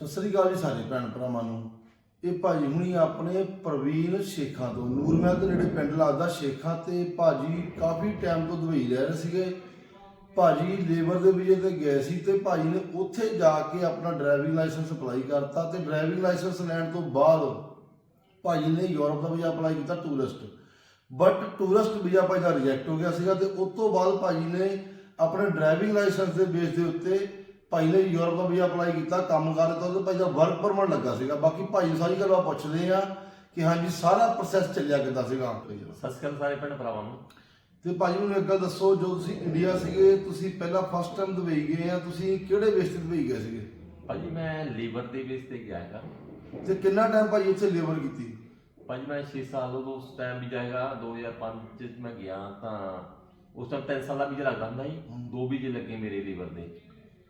ਸਤਿ ਸ੍ਰੀ ਅਕਾਲ ਜੀ ਸਾਰੇ ਭੈਣ ਭਰਾਵਾਂ ਨੂੰ। ਇਹ ਭਾਜੀ ਹੁਣੀ ਆਪਣੇ ਪ੍ਰਵੀਨ ਸ਼ੇਖਾਂ ਤੋਂ ਨੂਰਮਹਿਲ ਦੇ ਨੇੜੇ ਪਿੰਡ ਲੱਗਦਾ ਸ਼ੇਖਾਂ ਤੇ ਭਾਜੀ ਕਾਫੀ ਟਾਈਮ ਤੋਂ ਦੁਬਈ ਰਹਿ ਰਹੇ ਸੀਗੇ। ਭਾਜੀ ਲੇਬਰ ਦੇ ਵੀਜ਼ੇ ਤੇ ਗਏ ਸੀ ਤੇ ਭਾਜੀ ਨੇ ਉੱਥੇ ਜਾ ਕੇ ਆਪਣਾ ਡਰਾਈਵਿੰਗ ਲਾਇਸੈਂਸ ਅਪਲਾਈ ਕਰਤਾ ਤੇ ਡਰਾਈਵਿੰਗ ਲਾਇਸੈਂਸ ਲੈਣ ਤੋਂ ਬਾਅਦ ਭਾਜੀ ਨੇ ਯੂਰਪ ਦਾ ਵੀਜ਼ਾ ਅਪਲਾਈ ਕੀਤਾ ਟੂਰਿਸਟ ਬਟ ਟੂਰਿਸਟ ਵੀਜ਼ਾ ਭਾਜੀ ਦਾ ਰਿਜੈਕਟ ਹੋ ਗਿਆ ਸੀਗਾ ਤੇ ਉਸ ਤੋਂ ਬਾਅਦ ਭਾਜੀ ਨੇ ਆਪਣੇ ਡਰਾਈਵਿੰਗ ਲਾਇਸੈਂਸ ਦੇ ਬੇਸ ਦੇ ਉੱਤੇ ਭਾਈ ਨੇ ਯੂਰਪ ਦਾ ਵੀਜ਼ਾ ਅਪਲਾਈ ਕੀਤਾ ਕੰਮ ਕਰ ਦਿੱਤਾ ਤੇ ਭਾਈ ਦਾ ਵਰਕ ਪਰਮਿਟ ਲੱਗਾ ਸੀਗਾ। ਬਾਕੀ ਭਾਈ ਸਾਰੀ ਗੱਲਾਂ ਪੁੱਛਦੇ ਆ ਕਿ ਹਾਂਜੀ ਸਾਰਾ ਪ੍ਰੋਸੈਸ ਚੱਲਿਆ ਕਿੱਦਾਂ ਸੀਗਾ ਸਤਿ ਸ਼੍ਰੀ ਭੈਣ ਭਰਾਵਾਂ ਨੂੰ। ਤੇ ਭਾਜੀ ਮੈਨੂੰ ਇੱਕ ਗੱਲ ਦੱਸੋ ਜੋ ਤੁਸੀਂ ਇੰਡੀਆ ਸੀਗੇ ਤੁਸੀਂ ਪਹਿਲਾਂ ਫਸਟ ਟਾਈਮ ਦੁਬਈ ਗਏ ਆ ਤੁਸੀਂ ਕਿਹੜੇ ਬੇਸ ਤੇ ਦੁਬਈ ਗਏ ਸੀਗੇ? ਭਾਜੀ ਮੈਂ ਲੀਵਰ ਦੇ ਬੇਸ ਤੇ ਗਿਆ ਹੈਗਾ। ਤੇ ਕਿੰਨਾ ਟਾਈਮ ਭਾਜੀ ਉੱਥੇ ਲੇਬਰ ਕੀਤੀ? ਭਾਜੀ ਮੈਂ 6 ਸਾਲ ਉਦੋਂ ਉਸ ਟਾਈਮ ਵੀ ਜਾਏਗਾ 2005 ਚ ਮੈਂ ਗਿਆ ਤਾਂ ਉਸ ਟਾਈਮ 3 ਸਾਲ ਦਾ ਵੀਜ਼ਾ ਲੱਗਦਾ ਹੁੰਦਾ ਸੀ। ਦੋ ਵੀਜ਼ੇ ਲੱਗੇ ਮੇਰੇ ਲੀਵਰ ਦੇ।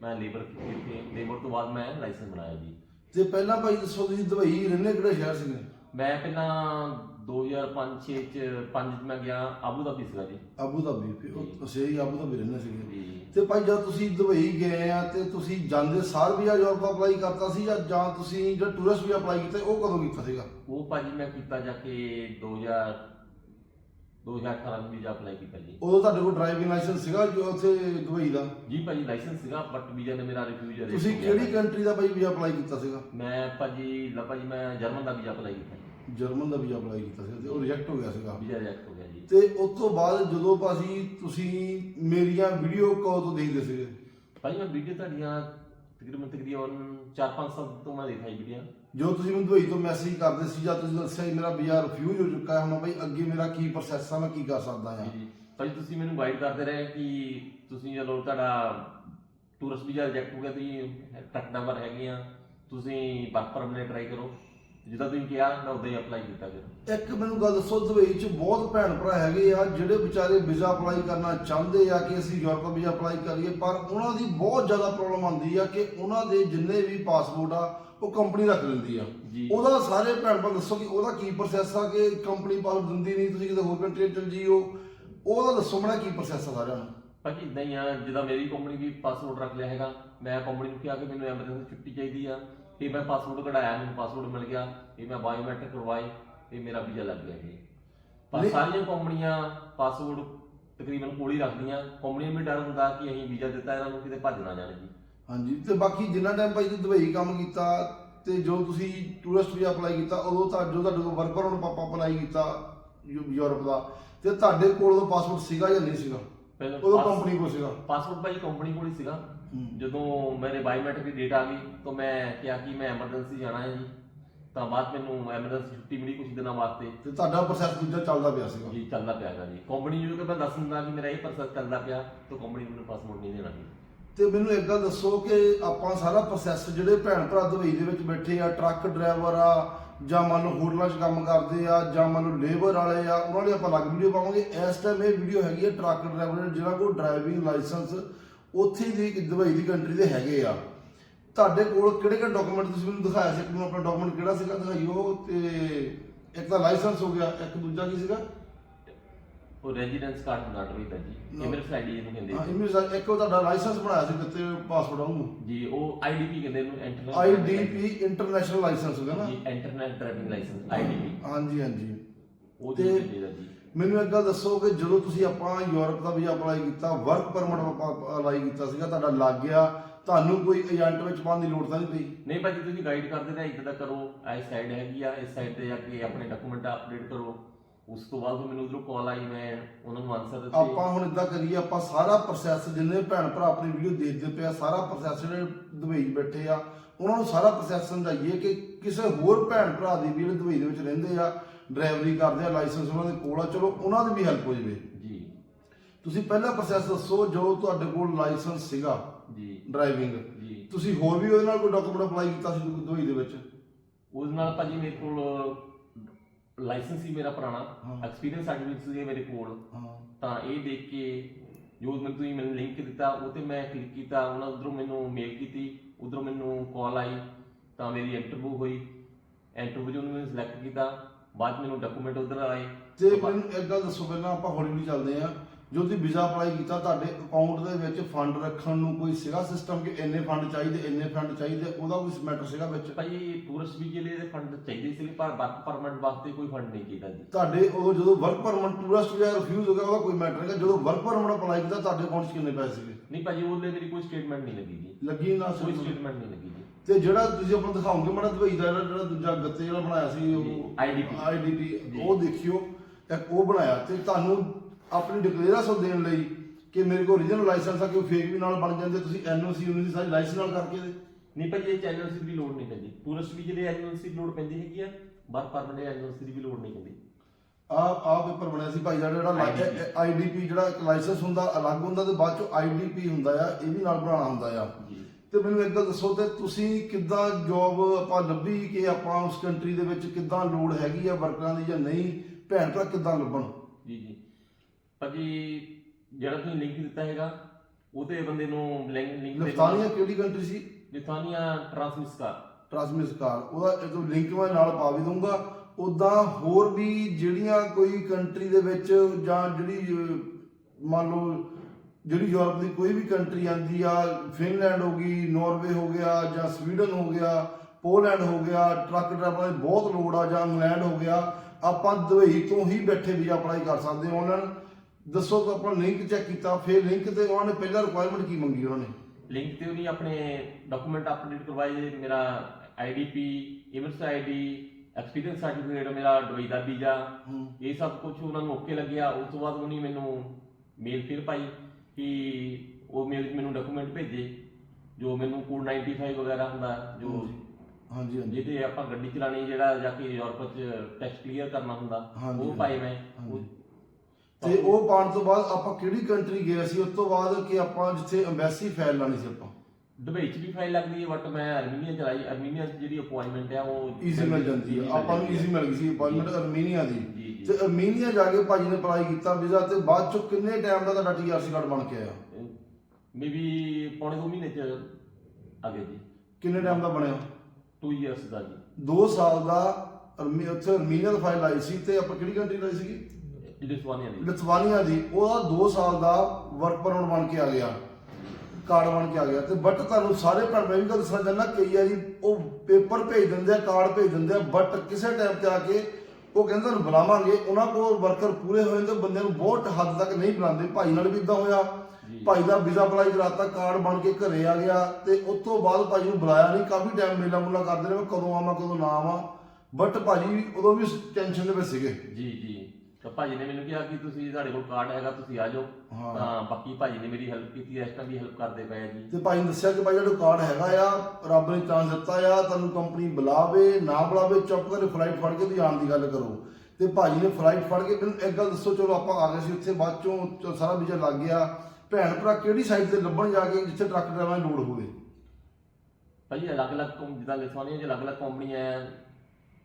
ਮੈਂ ਲੀਵਰ ਕੀਤੀ ਲੀਵਰ ਤੋਂ ਬਾਅਦ ਮੈਂ ਲਾਇਸੈਂਸ ਬਣਾਇਆ ਜੀ। ਤੇ ਪਹਿਲਾਂ ਭਾਜੀ ਦੱਸੋ ਤੁਸੀਂ ਦੁਬਈ ਰਹਿੰਦੇ ਕਿਹੜੇ ਸ਼ਹਿਰ ਸੀਗੇ? ਮੈਂ ਪਹਿਲਾਂ 2005 6 ਚ 5 ਚ ਮੈਂ ਗਿਆ ਆਬੂ ਧਾਬੀ ਸੀਗਾ ਜੀ। ਆਬੂ ਧਾਬੀ ਫਿਰ ਉਹ ਸਹੀ ਆਬੂ ਧਾਬੀ ਰਹਿੰਦੇ ਸੀਗੇ। ਜੀ। ਤੇ ਭਾਈ ਜਦ ਤੁਸੀਂ ਦੁਬਈ ਗਏ ਆ ਤੇ ਤੁਸੀਂ ਜਾਂਦੇ ਸਾਰ ਵੀਜ਼ਾ ਯੂਰਪ ਅਪਲਾਈ ਕਰਤਾ ਸੀ ਜਾਂ ਜਾਂ ਤੁਸੀਂ ਜਿਹੜਾ ਟੂਰਿਸਟ ਵੀਜ਼ਾ ਅਪਲਾਈ ਕੀਤਾ ਉਹ ਕਦੋਂ ਕੀਤਾ ਸੀਗਾ? ਉਹ ਭਾਜੀ ਮੈਂ ਕੀਤਾ ਜਾ ਕੇ 2000 2018 ਵਿੱਚ ਵੀਜ਼ਾ ਅਪਲਾਈ ਕੀਤਾ ਜੀ। ਉਦੋਂ ਤੁਹਾਡੇ ਕੋਲ ਡਰਾਈਵਿੰਗ ਲਾਇਸੈਂਸ ਸੀਗਾ ਜੋ ਉੱਥੇ ਦੁਬਈ ਦਾ? ਜੀ ਭਾਜੀ ਲਾਇਸੈਂਸ ਸੀਗਾ ਬਟ ਵੀਜ਼ਾ ਨੇ ਮੇਰਾ ਰਿਫਿਊਜ ਤੁਸੀਂ ਕਿਹੜੀ ਕੰਟਰੀ ਦਾ ਭਾਈ ਵੀਜ਼ਾ ਅਪਲਾਈ ਕੀਤਾ ਸੀਗਾ? ਮੈਂ ਭਾਜੀ ਲਾ ਭਾਜੀ ਮੈਂ ਜਰਮਨ ਦਾ ਵੀਜ਼ਾ ਅਪਲਾਈ ਕੀਤਾ ਜੀ। ਜਰਮਨ ਦਾ ਵੀਜ਼ਾ ਅਪਲਾਈ ਕੀਤਾ ਸੀ ਤੇ ਉਹ ਰਿਜੈਕਟ ਹੋ ਗਿਆ ਸੀਗਾ। ਵੀਜ਼ਾ ਰਿਜੈਕਟ ਹੋ ਗਿਆ ਜੀ। ਤੇ ਉਸ ਤੋਂ ਬਾਅਦ ਜਦੋਂ ਭਾਜੀ ਤੁਸੀਂ ਮੇਰੀਆਂ ਵੀਡੀਓ ਕਾਲ ਤੋਂ ਦੇਖਦੇ ਸੀਗੇ? ਭਾਜੀ ਮੈਂ ਵੀਡੀਓ ਤੁਹਾਡੀਆਂ ਤਕਰੀਬਨ ਤਕਰੀਬਨ 4-5 ਸਾਲ ਤੋਂ ਮੈਂ ਦੇਖਾਈ ਵੀਡੀਓ ਜੋ ਤੁਸੀਂ ਮੈਨੂੰ ਦੁਬਈ ਤੋਂ ਮੈਸੇਜ ਕਰਦੇ ਸੀ ਜਾਂ ਤੁਸੀਂ ਦੱਸਿਆ ਸੀ ਮੇਰਾ ਵੀਜ਼ਾ ਰਿਫਿਊਜ਼ ਹੋ ਚੁੱਕਾ ਹੈ, ਹੁਣ ਬਈ ਅੱਗੇ ਮੇਰਾ ਕੀ ਪ੍ਰੋਸੈਸ ਆ, ਮੈਂ ਕੀ ਕਰ ਸਕਦਾ ਹਾਂ? ਜੀ ਭਾਜੀ ਤੁਸੀਂ ਮੈਨੂੰ ਗਾਈਡ ਕਰਦੇ ਰਹੇ ਕਿ ਤੁਸੀਂ ਜਦੋਂ ਤੁਹਾਡਾ ਟੂਰਿਸਟ ਵੀਜ਼ਾ ਰਿਜੈਕਟ ਹੋ ਗਿਆ, ਤੁਸੀਂ ਟਰੱਕ ਨੰਬਰ ਹੈਗੇ ਆ ਤੁਸੀਂ ਵਰਕ ਪਰਮਿਟ ਟਰਾਈ ਕਰੋ। ਜਿੱਦਾਂ ਤੁਸੀਂ ਕਿਹਾ ਮੈਂ ਉਦਾਂ ਹੀ ਅਪਲਾਈ ਕੀਤਾ ਫਿਰ ਇੱਕ ਮੈਨੂੰ ਗੱਲ ਦੱਸੋ ਦੁਬਈ 'ਚ ਬਹੁਤ ਭੈਣ ਭਰਾ ਹੈਗੇ ਆ ਜਿਹੜੇ ਵਿਚਾਰੇ ਵੀਜ਼ਾ ਅਪਲਾਈ ਕਰਨਾ ਚਾਹੁੰਦੇ ਆ ਕਿ ਅਸੀਂ ਯੂਰਪ ਵੀਜ਼ਾ ਅਪਲਾਈ ਕਰੀਏ ਪਰ ਉਹਨਾਂ ਦੀ ਬਹੁਤ ਜ਼ਿਆਦਾ ਪ੍ਰੋਬਲਮ ਆਉਂਦੀ ਆ ਕਿ ਉਹਨਾਂ ਦੇ ਜਿੰਨੇ ਵੀ ਪਾਸਪੋਰਟ ਆ ਉਹ ਕੰਪਨੀ ਰੱਖ ਲੈਂਦੀ ਆ। ਜੀ। ਉਹਦਾ ਸਾਰੇ ਭੈਣ ਭਰਾ ਦੱਸੋ ਕਿ ਉਹਦਾ ਕੀ ਪ੍ਰੋਸੈਸ ਆ ਕਿ ਕੰਪਨੀ ਪਾਸਪੋਰਟ ਦਿੰਦੀ ਨਹੀਂ ਤੁਸੀਂ ਕਿਤੇ ਹੋਰ ਕੰਟਰੀ ਚਲ ਜੀਓ। ਉਹਦਾ ਦੱਸੋ ਮੇਰਾ ਕੀ ਪ੍ਰੋਸੈਸ ਆ ਸਾਰਿਆਂ ਨੂੰ। ਭਾਜੀ ਇਦਾਂ ਹੀ ਆ ਜਿੱਦਾਂ ਮੇਰੀ ਕੰਪਨੀ ਵੀ ਪਾਸਪੋਰਟ ਰੱਖ ਲਿਆ ਹੈਗਾ ਮੈਂ ਕੰਪਨੀ ਨੂੰ ਕਿਹਾ ਕਿ ਮੈਨੂੰ ਐਮਰਜੈਂਸੀ ਛੁੱਟੀ ਚਾਹੀਦੀ ਆ। ਫਿਰ ਮੈਂ ਪਾਸਪੋਰਟ ਕਢਾਇਆ ਮੈਨੂੰ ਪਾਸਪੋਰਟ ਮਿਲ ਗਿਆ ਫਿਰ ਮੈਂ ਬਾਇਓਮੈਟ੍ਰਿਕ ਕਰਵਾਈ ਫਿਰ ਮੇਰਾ ਵੀਜ਼ਾ ਲੱਗ ਗਿਆ ਜੀ। ਪਰ ਨਹੀਂ- ਸਾਰੀਆਂ ਕੰਪਨੀਆਂ ਪਾਸਪੋਰਟ ਤਕਰੀਬਨ ਕੋਲ ਹੀ ਰੱਖਦੀਆਂ। ਕੰਪਨੀਆਂ ਨੂੰ ਵੀ ਡਰ ਹੁੰਦਾ ਕਿ ਅਸੀਂ ਵੀਜ਼ਾ ਦਿੱਤਾ ਇਹਨਾਂ ਨੂੰ ਕਿਤੇ ਭੱਜ ਨਾ ਜਾਣ ਜੀ। ਹਾਂਜੀ ਤੇ ਬਾਕੀ ਜਿੰਨਾ ਟਾਈਮ ਭਾਈ ਤੁਸੀਂ ਦੁਬਈ ਕੰਮ ਕੀਤਾ ਤੇ ਜੋ ਤੁਸੀਂ ਟੂਰਿਸਟ ਵੀਜ਼ਾ ਅਪਲਾਈ ਕੀਤਾ ਉਦੋਂ ਤੁਹਾਡੇ ਜੋ ਤੁਹਾਡੇ ਕੋਲ ਵਰਕ ਪਰਮਿਟ ਪਾਪਾ ਅਪਲਾਈ ਕੀਤਾ ਯੂ- ਯੂਰਪ ਦਾ। ਤੇ ਤੁਹਾਡੇ ਕੋਲ ਉਹ ਪਾਸਪੋਰਟ ਸੀਗਾ ਜਾਂ ਨਹੀਂ ਸੀਗਾ? ਪਹਿਲਾਂ ਉਦੋਂ ਕੰਪਨੀ ਕੋਲ ਸੀਗਾ? ਪਾਸਪੋਰਟ ਭਾਜੀ ਕੰਪਨੀ ਕੋਲ ਹੀ ਸੀਗਾ। ਜਦੋਂ ਮੇਰੇ ਬਾਇਓਮੈਟ੍ਰਿਕ ਦੀ ਡੇਟ ਆ ਗਈ ਤਾਂ ਮੈਂ ਕਿਹਾ ਕਿ ਮੈਂ ਐਮਰਜੈਂਸੀ ਜਾਣਾ ਹੈ ਜੀ। ਤਾਂ ਬਾਅਦ ਮੈਨੂੰ ਐਮਰਜੈਂਸੀ ਛੁੱਟੀ ਮਿਲੀ ਕੁਝ ਦਿਨਾਂ ਵਾਸਤੇ। ਤੇ ਤੁਹਾਡਾ ਪ੍ਰੋਸੈਸ ਦੂਜਾ ਚੱਲਦਾ ਪਿਆ ਸੀਗਾ? ਜੀ ਚੱਲਦਾ ਪਿਆ ਹੈਗਾ ਜੀ। ਕੰਪਨੀ ਨੂੰ ਕਿ ਮੈਂ ਦੱਸ ਦਿੰਦਾ ਕਿ ਮੇਰਾ ਇਹ ਪ੍ਰੋਸੈਸ ਚੱਲਦਾ ਪਿਆ ਤਾਂ ਕੰਪਨੀ ਮੈਨੂੰ ਪਾਸਪੋਰਟ ਨਹੀਂ ਦੇਣਾ ਜੀ। ਤੇ ਮੈਨੂੰ ਇੱਕ ਗੱਲ ਦੱਸੋ ਕਿ ਆਪਾਂ ਸਾਰਾ ਪ੍ਰੋਸੈਸ ਜਿਹੜੇ ਭੈਣ ਭਰਾ ਦੁਬਈ ਦੇ ਵਿੱਚ ਬੈਠੇ ਆ ਟਰੱਕ ਡਰਾਈਵਰ ਆ ਜਾਂ ਮੰਨ ਲਓ ਹੋਟਲਾਂ 'ਚ ਕੰਮ ਕਰਦੇ ਆ ਜਾਂ ਮੰਨ ਲਓ ਲੇਬਰ ਵਾਲੇ ਆ ਉਹਨਾਂ ਲਈ ਆਪਾਂ ਅਲੱਗ ਵੀਡੀਓ ਪਾਵਾਂਗੇ। ਇਸ ਟਾਈਮ ਇਹ ਵੀਡੀਓ ਹੈਗੀ ਆ ਟਰੱਕ ਡਰਾਈਵਰ ਜਿਹਨਾਂ ਕੋਲ ਡਰਾਈਵਿੰਗ ਲਾਇਸੈਂਸ ਉੱਥੇ ਦੀ ਦੁਬਈ ਦੀ ਕੰਟਰੀ ਦੇ ਹੈਗੇ ਆ। ਤੁਹਾਡੇ ਕੋਲ ਕਿਹੜੇ ਕਿਹੜੇ ਡਾਕੂਮੈਂਟ ਤੁਸੀਂ ਮੈਨੂੰ ਦਿਖਾਇਆ ਸੀ? ਇੱਕ ਨੂੰ ਆਪਣਾ ਡਾਕੂਮੈਂਟ ਕਿਹੜਾ ਸੀਗਾ ਦਿਖਾਈਓ ਤੇ ਇੱਕ ਤਾਂ ਲਾਇਸੈਂਸ ਹੋ ਗਿਆ ਇੱਕ ਦੂਜਾ ਕੀ ਸੀਗਾ? ਉਹ ਰੈਜ਼ੀਡੈਂਸ ਕਾਰਡ ਬਣਾ ਰਹੀ ਜੀ No. ਇਮਰਸ ਆਈਡੀ ਇਹਨੂੰ ਕਹਿੰਦੇ ਹਾਂ ਜੀ। ਇਮੇਜ ਇੱਕ ਉਹ ਤੁਹਾਡਾ ਲਾਇਸੈਂਸ ਬਣਾਇਆ ਸੀ ਦਿੱਤੇ ਪਾਸਪੋਰਟ ਆਉਂ ਜੀ ਉਹ ਆਈਡੀਪੀ ਕਹਿੰਦੇ ਇਹਨੂੰ ਇੰਟਰਨੈਟ ਆਈਡੀਪੀ ਇੰਟਰਨੈਸ਼ਨਲ ਲਾਇਸੈਂਸ ਹੋਗਾ ਨਾ। ਜੀ ਇੰਟਰਨੈਟ ਡਰਾਈਵਿੰਗ ਲਾਇਸੈਂਸ ਆਈਡੀਪੀ ਹਾਂਜੀ ਹਾਂਜੀ। ਉਹ ਤੇ- ਜੀ ਜੀ? ਮੈਨੂੰ ਇੱਕ ਗੱਲ ਦੱਸੋ ਕਿ ਜਦੋਂ ਤੁਸੀਂ ਆਪਾਂ ਯੂਰਪ ਦਾ ਵੀਜ਼ਾ ਅਪਲਾਈ ਕੀਤਾ ਵਰਕ ਪਰਮਿਟ ਆਪਾਂ ਅਪਲਾਈ ਕੀਤਾ ਸੀਗਾ ਤੁਹਾਡਾ ਲੱਗ ਗਿਆ ਤੁਹਾਨੂੰ ਕੋਈ ਏਜੰਟ ਵਿੱਚ ਪਾਉਣ ਦੀ ਲੋੜ ਤਾਂ ਨਹੀਂ ਪਈ? ਨਹੀਂ ਭਾਜੀ ਤੁਸੀਂ ਗਾਈਡ ਕਰਦੇ ਰਹੇ ਇਦਾਂ ਦਾ ਕਰੋ ਇਸ ਸਾਈਡ ਹੈਗੀ ਆ ਇਸ ਸਾਈਡ ਤੇ ਜਾ ਕੇ ਆਪਣੇ ਡਾਕੂਮੈਂਟ ਅਪਡੇਟ ਕਰੋ। ਉਸ ਤੋਂ ਬਾਅਦ ਮੈਨੂੰ ਉਧਰੋਂ ਕਾਲ ਆਈ ਮੈਂ ਉਹਨਾਂ ਨੂੰ ਆਨਸਰ ਦਿੱਤੇ। ਆਪਾਂ ਹੁਣ ਇਦਾਂ ਕਰੀਏ ਆਪਾਂ ਸਾਰਾ ਪ੍ਰੋਸੈਸ ਜਿੰਨੇ ਭੈਣ ਭਰਾ ਆਪਣੀ ਵੀਡੀਓ ਦੇਖਦੇ ਪਏ ਆ ਸਾਰਾ ਪ੍ਰੋਸੈਸ ਜਿਹੜੇ ਦੁਬਈ ਬੈਠੇ ਆ ਉਹਨਾਂ ਨੂੰ ਸਾਰਾ ਪ੍ਰੋਸੈਸ ਸਮਝਾਈਏ ਕਿ ਕਿਸੇ ਹੋਰ ਭੈਣ ਭਰਾ ਦੀ ਵੀ ਜਿਹੜੇ ਦੁਬਈ ਦੇ ਵਿੱਚ ਰਹਿੰਦੇ ਆ ਡਰਾਈਵਰੀ ਕਰਦੇ ਆ ਲਾਇਸੈਂਸ ਉਹਨਾਂ ਦੇ ਕੋਲ ਆ। ਚਲੋ ਉਹਨਾਂ ਦੀ ਵੀ ਹੈਲਪ ਹੋ ਜਾਵੇ। ਜੀ। ਤੁਸੀਂ ਪਹਿਲਾ ਪ੍ਰੋਸੈਸ ਦੱਸੋ ਜੋ ਤੁਹਾਡੇ ਕੋਲ ਲਾਇਸੈਂਸ ਸੀਗਾ ਜੀ। ਡਰਾਈਵਿੰਗ। ਜੀ। ਤੁਸੀਂ ਹੋਰ ਵੀ ਉਹਦੇ ਨਾਲ ਕੋਈ ਡਾਕੂਮੈਂਟ ਅਪਲਾਈ ਕੀਤਾ ਸੀ ਦੁ- ਦੁਬਈ ਦੇ ਵਿੱਚ? ਉਸ ਨਾਲ ਭਾਜੀ ਮੇਰੇ ਕੋਲ ਲਾਇਸੈਂਸ ਸੀ ਮੇਰਾ ਪੁਰਾਣਾ। ਹਾਂ। ਐਕਸਪੀਰੀਅੰਸ ਸਰਟੀਫਿਕੇਟ ਸੀ ਮੇਰੇ ਕੋਲ। ਹਾਂ। ਤਾਂ ਇਹ ਦੇਖ ਕੇ ਜੋ ਮੈਨੂੰ ਤੁਸੀਂ ਮੈਨੂੰ ਲਿੰਕ ਦਿੱਤਾ ਉਹ ਤੇ ਮੈਂ ਕਲਿੱਕ ਕੀਤਾ। ਉਹਨਾਂ ਉਧਰੋਂ ਮੈਨੂੰ ਮੇਲ ਕੀਤੀ ਉਧਰੋਂ ਮੈਨੂੰ ਕਾਲ ਆਈ ਤਾਂ ਮੇਰੀ ਇੰਟਰਵਿਊ ਹੋਈ। ਇੰਟਰਵਿਊ ਨੂੰ ਮੈਨੂੰ ਸਿਲੈਕਟ ਕੀਤਾ। ਬਾਅਦ 'ਚ ਮੈਨੂੰ ਡਾਕੂਮੈਂਟ ਉਧਰ ਆਏ। ਤੇ ਮੈਨੂੰ ਇੱਕ ਗੱਲ ਦੱਸੋ ਪਹਿਲਾਂ ਆਪਾਂ ਹੌਲੀ ਹੌਲੀ ਚੱਲਦੇ ਆ ਜੋ ਤੁਸੀਂ ਵੀਜ਼ਾ ਅਪਲਾਈ ਕੀਤਾ ਤੁਹਾਡੇ ਅਕਾਊਂਟ ਦੇ ਵਿੱਚ ਫੰਡ ਰੱਖਣ ਨੂੰ ਕੋਈ ਸੀਗਾ ਸਿਸਟਮ ਕਿ ਇੰਨੇ ਫੰਡ ਚਾਹੀਦੇ ਇੰਨੇ ਫੰਡ ਚਾਹੀਦੇ? ਉਹਦਾ ਕੋਈ ਮੈਟਰ ਸੀਗਾ ਵਿੱਚ? ਭਾਜੀ ਟੂਰਿਸਟ ਵੀਜ਼ੇ ਲਈ ਫੰਡ ਚਾਹੀਦੇ ਸੀ ਪਰ ਵਰਕ ਪਰਮਿਟ ਵਾਸਤੇ ਕੋਈ ਫੰਡ ਨਹੀਂ ਚਾਹੀਦਾ ਜੀ। ਤੁਹਾਡੇ ਉਹ ਜਦੋਂ work permit tourist visa refuse ਹੋ ਗਿਆ ਉਹਦਾ ਕੋਈ ਮੈਟਰ ਨਹੀਂ। ਜਦੋਂ ਵਰਕ ਪਰਮਿਟ ਅਪਲਾਈ ਕੀਤਾ ਤੁਹਾਡੇ ਅਕਾਊਂਟ 'ਚ ਕਿੰਨੇ ਪੈਸੇ ਸੀਗੇ? ਨਹੀਂ ਭਾਜੀ ਉਹਦੇ ਮੇਰੀ ਕੋਈ ਸਟੇਟਮੈਂਟ ਨਹੀਂ ਲੱਗੀ ਜੀ। ਲੱਗੀ ਨਾ ਕੋਈ ਸੀ ਸਟੇਟਮੈਂਟ ਨਹੀਂ ਲੱਗੀ ਜੀ। ਤੇ ਜਿਹੜਾ ਤੁਸੀਂ ਆਪਣਾ ਦਿਖਾਓਗੇ ਮਾੜਾ ਦੁਬਈ ਦਾ ਜਿਹੜਾ ਜਿਹੜਾ ਦੂਜਾ ਗੱਤੇ ਜਿਹੜਾ ਬਣਾਇਆ ਸੀ ਉਹ ਜੀ, IDP ਆਈਡੀਪੀ ਉਹ ਦੇਖਿਓ ਇੱਕ ਉਹ ਬਣਾਇਆ। ਤੇ ਤੁਹਾਨੂੰ ਆਪਣੀ ਡਿਕਲੇਅਰੇਸ਼ਨ ਦੇਣ ਲਈ ਕਿ ਮੇਰੇ ਕੋਲ ਓਰੀਜਨਲ ਲਾਇਸੈਂਸ ਆ ਕਿ ਫੇਕ ਵੀ ਨਾਲ ਬਣ ਜਾਂਦੇ ਤੁਸੀਂ ਐਨਓਸੀ ਯੂਨੀਵਰਸਿਟੀ ਸਾਰੀ ਲਾਇਸੈਂਸ ਨਾਲ ਕਰਕੇ ਦੇ। ਨਹੀਂ ਭਾਜੀ ਇਹ ਚੈਨਲ ਦੀ ਵੀ ਲੋੜ ਨਹੀਂ ਪੈਂਦੀ। ਟੂਰਿਸਟ ਵੀਜ਼ੇ ਲਈ ਐਨੂਅਲ ਦੀ ਲੋੜ ਪੈਂਦੀ ਹੈਗੀ ਆ ਵਰਕ ਪਰਮਿਟ ਐਨੂਅਲ ਦੀ ਵੀ ਲੋੜ ਨਹੀਂ ਪੈਂਦੀ। ਆ ਆ ਪੇਪਰ ਬਣਿਆ ਸੀ ਭਾਈ ਜਿਹੜਾ IDP ਆਈਡੀਪੀ ਜਿਹੜਾ ਲਾਇਸੈਂਸ ਹੁੰਦਾ ਅਲੱਗ ਹੁੰਦਾ ਤੇ ਬਾਅਦ ਚੋਂ ਆਈਡੀਪੀ ਹੁੰਦਾ ਆ ਇਹ ਵੀ ਨਾਲ ਬਣਾਉਣਾ ਹੁੰਦਾ ਆ। ਤੇ ਮੈਨੂੰ ਇੱਕ ਗੱਲ ਦੱਸੋ ਤੇ ਤੁਸੀਂ ਕਿੱਦਾਂ ਜੌਬ ਆਪਾਂ ਲੱਭੀ ਕਿ ਆਪਾਂ ਉਸ ਕੰਟਰੀ ਦੇ ਵਿੱਚ ਕਿੱਦਾਂ ਲੋੜ ਹੈਗੀ ਆ ਵਰਕਰਾਂ ਦੀ ਜਾਂ ਨਹੀਂ? ਭੈਣ ਭਰਾ ਕਿੱਦਾਂ ਲੱਭਣ? ਜੀ ਜੀ। ਭਾਜੀ ਜਿਹੜਾ ਤੁਸੀਂ ਲਿੰਕ ਦਿੱਤਾ ਹੈਗਾ ਉਹਤੇ ਬੰਦੇ ਨੂੰ ਲਿੰਕ ਲਿੰਕ ਲਫਤਾਨੀਆ ਕਿਹੜੀ ਕੰਟਰੀ ਸੀ? ਲਿਥਾਨੀਆ ਟ੍ਰਾਂਸਮਿਸਕਾ ਟ੍ਰਾਂਸਮਿਸ ਕਾਰ ਉਹਦਾ ਜਦੋਂ ਲਿੰਕ ਮੈਂ ਨਾਲ ਪਾ ਵੀ ਦੂੰਗਾ ਉਦਾਂ ਹੋਰ ਵੀ ਜਿਹੜੀਆਂ ਕੋਈ ਕੰਟਰੀ ਦੇ ਵਿੱਚ ਜਾਂ ਜਿਹੜੀ ਮੰਨ ਲਓ ਜਿਹੜੀ ਯੂਰਪ ਦੀ ਕੋਈ ਵੀ ਕੰਟਰੀ ਆਂਦੀ ਆ ਫਿਨਲੈਂਡ ਹੋ ਗਈ ਨਾਰਵੇ ਹੋ ਗਿਆ ਜਾਂ ਸਵੀਡਨ ਹੋ ਗਿਆ ਪੋਲੈਂਡ ਹੋ ਗਿਆ ਟਰੱਕ ਡਰਾਈਵਰਾਂ ਦੀ ਬਹੁਤ ਲੋੜ ਆ ਜਾਂ ਇੰਗਲੈਂਡ ਹੋ ਗਿਆ, ਆਪਾਂ ਦੁਬਈ ਤੋਂ ਹੀ ਬੈਠੇ ਵੀਜ਼ਾ ਅਪਲਾਈ ਕਰ ਸਕਦੇ ਹਾਂ ਉਹਨਾਂ ਨੂੰ। ਦੱਸੋ ਕਿ ਆਪਾਂ ਲਿੰਕ ਚੈੱਕ ਕੀਤਾ, ਫਿਰ ਲਿੰਕ ਤੇ ਉਹਨਾਂ ਨੇ ਪਹਿਲਾਂ ਰਿਕੁਆਇਰਮੈਂਟ ਕੀ ਮੰਗੀ ਉਹਨਾਂ ਨੇ? ਲਿੰਕ ਤੇ ਉਹਨੇ ਆਪਣੇ ਡਾਕੂਮੈਂਟ ਅਪਡੇਟ ਕਰਵਾਏ, ਮੇਰਾ ਆਈਡੀਪੀ ਇਮਰਸ ਆਈਡੀ ਐਕਸਪੀਰੀਅੰਸ ਸਰਟੀਫਿਕੇਟ ਮੇਰਾ ਦੁਬਈ ਦਾ ਵੀਜ਼ਾ ਹੂੰ। ਇਹ ਸਭ ਕੁਝ ਉਹਨਾਂ ਨੂੰ ਓਕੇ ਲੱਗਿਆ। ਉਸ ਤੋਂ ਬਾਅਦ ਉਹਨੇ ਮੈਨੂੰ ਮੇਲ ਫਿਰ ਪਾਈ ਕਿ ਉਹ ਮੇਲ ਮੈਨੂੰ ਡਾਕੂਮੈਂਟ ਭੇਜੇ ਜੋ ਮੈਨੂੰ ਕੋਡ 95 ਵਗੈਰਾ ਹੁੰਦਾ ਜੋ ਹਾਂਜੀ। ਹਾਂਜੀ ਜਿਹਦੇ ਆਪਾਂ ਗੱਡੀ ਚਲਾਣੀ ਜਿਹੜਾ ਜਾ ਕੇ ਯੂਰਪ 'ਚ ਟੈਸਟ ਕਲੀਅਰ ਕਰਨਾ ਹੁੰਦਾ ਹਾਂਜੀ, ਉਹ ਪਾਏ ਮੈਂ। ਹਾਂਜੀ। ਉਹ- ਤੇ ਉਹ ਪਾਉਣ ਤੋਂ ਬਾਅਦ ਆਪਾਂ ਕਿਹੜੀ ਕੰਟਰੀ ਗਏ ਸੀ? ਉਸ ਤੋਂ ਬਾਅਦ ਕਿ ਆਪਾਂ ਜਿੱਥੇ ਐਮਬੈਸੀ ਫਾਈਲ ਲਾਣੀ ਸੀ ਆਪਾਂ। ਦੁਬਈ 'ਚ ਵੀ ਫਾਈਲ ਲੱਗਦੀ ਹੈ ਬਟ ਮੈਂ ਅਰਮੀਨੀਆ ਚਲਾਈ ਅਰਮੀਨੀਆ 'ਚ ਜਿਹੜੀ ਅਪਾਇੰਟਮੈਂਟ ਹੈ ਉਹ ਈਜ਼ੀ ਮਿਲ ਜਾਂਦੀ ਹੈ। ਆਪਾਂ ਨੂੰ ਈਜ਼ੀ ਮਿਲ ਗਈ ਸੀ ਅਪਾਇੰਟਮੈਂਟ ਅਰਮੀਨੀਆ ਦੀ। ਤੇ ਅਰਮੀਨੀਆ ਜਾ ਕੇ ਭਾਜੀ ਨੇ ਅਪਲਾਈ ਕੀਤਾ ਵੀਜ਼ਾ ਤੇ ਬਾਅਦ ਚੋਂ ਕਿੰਨੇ ਟਾਈਮ ਦਾ ਤੁਹਾਡਾ ਟੀਆਰਸੀ ਕਾਰਡ ਬਣ ਕੇ ਆਇਆ? ਮੇਬੀ ਪੌਣੇ ਦੋ ਮਹੀਨੇ 'ਚ ਆ ਜੀ। ਕਿੰਨੇ ਟਾਈਮ ਦਾ ਬਣਿਆ? 2 ਇਅਰਸ ਦਾ ਜੀ। 2 ਸਾਲ ਦਾ ਅਰਮੀ ਉੱਥੇ ਅਰਮੀਨੀਆ ਦੀ ਫਾਈਲ ਆਈ ਸੀ ਤੇ ਆਪਾਂ ਕਿਹੜੀ ਕੰਟਰੀ ਲਈ ਸੀਗੀ? ਲਿਥੁਆਨੀਆ ਦੀ। ਲਿਥਵਾਨੀਆ ਦੀ। ਉਹਦਾ 2 ਸਾਲ ਦਾ ਵਰਕ ਪਰਮਿਟ ਬਣ ਕੇ ਆ ਗਿਆ। ਕਾਰਡ ਬਣ ਕੇ ਆ ਗਿਆ। ਤੇ ਬਟ ਤੁਹਾਨੂੰ ਸਾਰੇ ਭੈਣ ਮੈਂ ਵੀ ਗੱਲ ਦੱਸਣਾ ਚਾਹੁੰਦਾ ਕਈ ਵਾਰੀ ਉਹ ਪੇਪਰ ਭੇਜ ਦਿੰਦੇ ਆ ਕਾਰਡ ਭੇਜ ਦਿੰਦੇ ਆ ਬਟ ਕਿਸੇ ਟਾਈਮ ਤੇ ਆ ਕੇ ਉਹ ਕਹਿੰਦੇ ਤੁਹਾਨੂੰ ਬੁਲਾਵਾਂਗੇ। ਉਹਨਾਂ ਕੋਲ ਵਰਕਰ ਪੂਰੇ ਹੋਏ ਤੇ ਬੰਦੇ ਨੂੰ ਬਹੁਤ ਹੱਦ ਤੱਕ ਨਹੀਂ ਬੁਲਾਉਂਦੇ। ਭਾਈ ਨਾਲ ਵੀ ਇਦਾਂ ਹੋਇਆ। ਭਾਈ ਦਾ ਵੀਜ਼ਾ ਅਪਲਾਈ ਕਰਾਤਾ ਕਾਰਡ ਬਣ ਕੇ ਘਰੇ ਆ ਗਿਆ। ਤੇ ਉਸ ਤੋਂ ਬਾਅਦ ਭਾਈ ਨੂੰ ਬੁਲਾਇਆ ਨਹੀਂ। ਕਾਫੀ ਟਾਈਮ ਮੇਲਾ ਮੁਲਾ ਕਰਦੇ ਰਹੇ ਮੈਂ ਕਦੋਂ ਆਵਾਂ ਕਦੋਂ ਨਾ ਆਵਾਂ। ਬਟ ਭਾਜੀ ਉਦੋਂ ਵੀ ਟੈਨਸ਼ਨ ਦੇ ਵਿੱਚ ਸੀਗੇ। ਜੀ ਜੀ। ਤਾਂ ਭਾਜੀ ਨੇ ਮੈਨੂੰ ਕਿਹਾ ਕਿ ਤੁਸੀਂ ਤੁਹਾਡੇ ਕੋਲ ਕਾਰਡ ਹੈਗਾ ਤੁਸੀਂ ਆ ਜਾਓ। ਹਾਂ। ਤਾਂ ਬਾਕੀ ਭਾਜੀ ਨੇ ਮੇਰੀ ਹੈਲਪ ਕੀਤੀ ਇਸ ਟਾਈਮ ਵੀ ਹੈਲਪ ਕਰਦੇ ਪਏ ਆ ਜੀ। ਤੇ ਭਾਈ ਨੇ ਦੱਸਿਆ ਕਿ ਭਾਈ ਜਿਹੜਾ ਕਾਰਡ ਹੈਗਾ ਆ ਰੱਬ ਨੇ ਚਾਂਸ ਦਿੱਤਾ ਆ ਤੁਹਾਨੂੰ ਕੰਪਨੀ ਬੁਲਾਵੇ ਨਾ ਬੁਲਾਵੇ ਚੁੱਪ ਕਰਕੇ ਫਲਾਈਟ ਫੜ ਕੇ ਤੁਸੀਂ ਆਉਣ ਦੀ ਗੱਲ ਕਰੋ। ਤੇ ਭਾਜੀ ਨੇ ਫਲਾਈਟ ਫੜ ਕੇ ਮੈਨੂੰ ਇੱਕ ਗੱਲ ਦੱਸੋ ਚਲੋ ਆਪਾਂ ਆ ਗਏ ਸੀ ਉੱਥੇ ਬਾਅਦ ਚੋਂ ਚ- ਸਾਰਾ ਵੀਜ਼ਾ ਲੱਗ ਗਿਆ। ਭੈਣ ਭਰਾ ਕਿਹੜੀ ਸਾਈਡ ਤੇ ਲੱਭਣ ਜਾ ਕੇ ਜਿੱਥੇ ਟਰੱਕ ਡਰਾਈਵਰਾਂ ਦੀ ਲੋੜ ਹੋਵੇ? ਭਾਜੀ ਅਲੱਗ-ਅਲੱਗ ਕੰਪ ਜਿੱਦਾਂ ਲਿਥੁਆਨੀਆ 'ਚ ਅਲੱਗ-ਅਲੱਗ ਕੰਪਨੀਆਂ ਹੈ